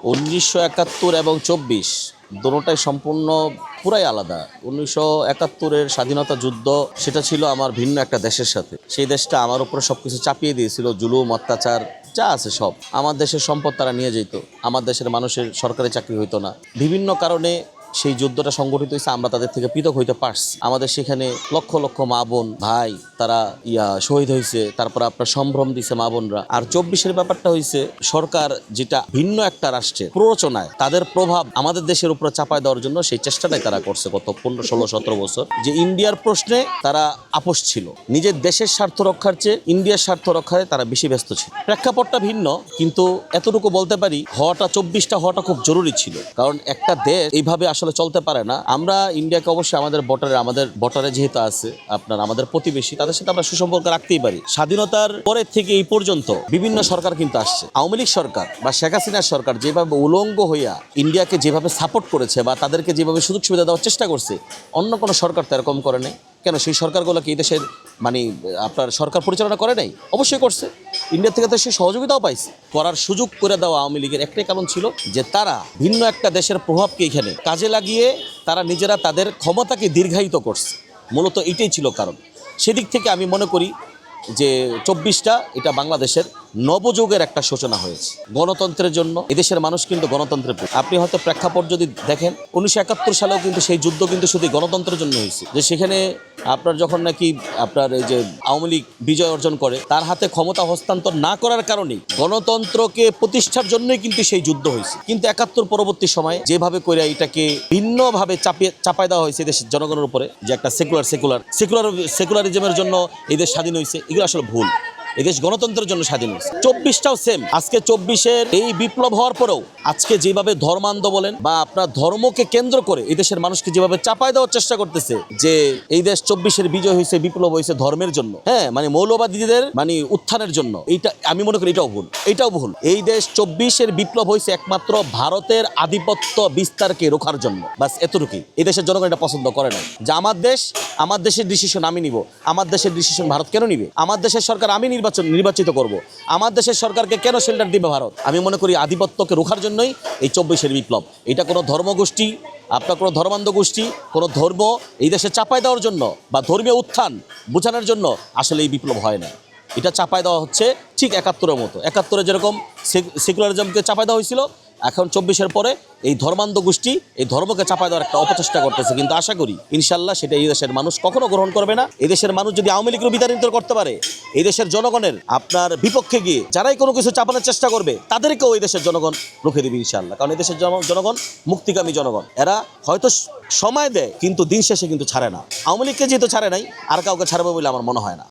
উনিশশো একাত্তর এবং চব্বিশ, দোনোটাই সম্পূর্ণ পুরাই আলাদা। উনিশশো একাত্তরের স্বাধীনতা যুদ্ধ, সেটা ছিল আমার ভিন্ন একটা দেশের সাথে। সেই দেশটা আমার উপরে সব কিছু চাপিয়ে দিয়েছিল, জুলুম, অত্যাচার, যা আছে সব। আমার দেশের সম্পদ তারা নিয়ে যেত। আমার দেশের মানুষের সরকারি চাকরি হইতো না। বিভিন্ন কারণে সেই যুদ্ধটা সংগঠিত হয়েছে, আমরা তাদের থেকে পৃথক হইতে পারছি। আমাদের সেখানে লক্ষ লক্ষ মা বোন, ভাই, তারা ইয়া, শহীদ হয়েছে, তারপর আপনার সম্ভ্রম দিছে মা বোনরা। আর চব্বিশের ব্যাপারটা হয়েছে সরকার যেটা ভিন্ন একটা রাষ্ট্রের প্ররোচনায়, তাদের প্রভাব আমাদের দেশের উপর চাপায় দেওয়ার জন্য সেই চেষ্টাটাই তারা করছে গত পনেরো, ষোলো, সতেরো বছর। যে ইন্ডিয়ার প্রশ্নে তারা আপোষ ছিল, নিজের দেশের স্বার্থ রক্ষার চেয়ে ইন্ডিয়ার স্বার্থ রক্ষায় তারা বেশি ব্যস্ত ছিল। প্রেক্ষাপটটা ভিন্ন, কিন্তু এতটুকু বলতে পারি, হওয়াটা, চব্বিশটা হওয়াটা খুব জরুরি ছিল। কারণ একটা দেশ এইভাবে আসলে চলতে পারে না। আমরা ইন্ডিয়াকে অবশ্যই আমাদের বর্ডারে আমাদের বর্ডারে যেহেতু আছে, আপনার আমাদের প্রতিবেশী, তাদের সাথে আমরা সুসম্পর্ক রাখতেই পারি। স্বাধীনতার পরের থেকে এই পর্যন্ত বিভিন্ন সরকার কিন্তু আসছে। আওয়ামী লীগ সরকার বা শেখ হাসিনার সরকার যেভাবে উলঙ্গ হইয়া ইন্ডিয়াকে যেভাবে সাপোর্ট করেছে বা তাদেরকে যেভাবে সুযোগ সুবিধা দেওয়ার চেষ্টা করছে, অন্য কোনো সরকার তো এরকম করে নাই। কেন সেই সরকারগুলো কি এই দেশের মানে আপনার সরকার পরিচালনা করে নাই? অবশ্যই করছে। ইন্ডিয়া থেকে তো সে সহযোগিতাও পাইছে। করার সুযোগ করে দেওয়া আওয়ামী লীগের একটাই কারণ ছিল যে তারা ভিন্ন একটা দেশের প্রভাবকে এখানে কাজে লাগিয়ে তারা নিজেরা তাদের ক্ষমতাকে দীর্ঘায়িত করছে। মূলত এটাই ছিল কারণ। সেদিক থেকে আমি মনে করি যে চব্বিশটা এটা বাংলাদেশের নবযুগের একটা সূচনা হয়েছে গণতন্ত্রের জন্য। এদেশের মানুষ কিন্তু গণতন্ত্রের। আপনি হয়তো প্রেক্ষাপট যদি দেখেন, উনিশশো একাত্তর সালেও কিন্তু সেই যুদ্ধ কিন্তু শুধু গণতন্ত্রের জন্য হয়েছে। যে সেখানে আপনার যখন নাকি আপনার এই যে আওয়ামী লীগ বিজয় অর্জন করে, তার হাতে ক্ষমতা হস্তান্তর না করার কারণেই গণতন্ত্রকে প্রতিষ্ঠার জন্যই কিন্তু সেই যুদ্ধ হয়েছে। কিন্তু একাত্তর পরবর্তী সময়ে যেভাবে করে এটাকে ভিন্নভাবে চাপিয়ে, চাপায় দেওয়া হয়েছে দেশের জনগণের উপরে, যে একটা সেকুলার সেকুলার সেকুলার সেকুলারিজমের জন্য এদের স্বাধীন হয়েছে, এগুলো আসলে ভুল। এই দেশ গণতন্ত্রের জন্য স্বাধীন চব্বিশটাও সেম আজকে চব্বিশের এই বিপ্লব হওয়ার পরেও আজকে যেভাবে ধর্মান্ধ বলেন বা আপনার ধর্মকে কেন্দ্র করে এই দেশের মানুষকে যেভাবে চাপায় দেওয়ার চেষ্টা করতেছে, যে এই দেশ চব্বিশের বিজয় হয়েছে, বিপ্লব হয়েছে ধর্মের জন্য। হ্যাঁ মানে মৌলবাদীদের মানে উত্থানের জন্য। এইটা, আমি মনে করি এটাও ভুল। এটাও ভুল। এই দেশ চব্বিশের বিপ্লব হয়েছে একমাত্র ভারতের আধিপত্য বিস্তারকে রোখার জন্য। বাস এতটুকুই। এই দেশের জনগণ এটা পছন্দ করে না যে আমার দেশ, আমার দেশের ডিসিশন আমি নিব। আমার দেশের ডিসিশন ভারত কেন নিবে? আমার দেশের সরকার আমি নির্বাচন নির্বাচিত করব। আমার দেশের সরকারকে কেন শেল্টার দিবে ভারত? আমি মনে করি আধিপত্যকে রোখার জন্যই এই চব্বিশের বিপ্লব। এটা কোনো ধর্মগোষ্ঠী, আপনার কোনো ধর্মান্ধ গোষ্ঠী কোনো ধর্ম এই দেশে চাপায় দেওয়ার জন্য বা ধর্মীয় উত্থান বোঝানোর জন্য আসলে এই বিপ্লব হয় না। এটা চাপায় দেওয়া হচ্ছে ঠিক একাত্তরের মতো। একাত্তরে যেরকম সেকুলারিজমকে চাপায় দেওয়া হয়েছিল এখন চব্বিশের পরে এই ধর্মান্ধ গোষ্ঠী এই ধর্মকে চাপায় দেওয়ার একটা অপচেষ্টা করতেছে। কিন্তু আশা করি ইনশাল্লাহ সেটা এই দেশের মানুষ কখনো গ্রহণ করবে না। এই দেশের মানুষ যদি আওয়ামী লীগের বিতাড়িত করতে পারে, এই দেশের জনগণের আপনার বিপক্ষে গিয়ে যারাই কোনো কিছু চাপানোর চেষ্টা করবে, তাদেরকেও এই দেশের জনগণ রুখে দেবে ইনশাল্লাহ কারণ এই দেশের জন- জনগণ মুক্তিকামী জনগণ। এরা হয়তো সময় দেয়, কিন্তু দিন শেষে কিন্তু ছাড়ে না। আওয়ামী লীগকে যেহেতু ছাড়ে নাই, আর কাউকে ছাড়বে বলে আমার মনে হয় না।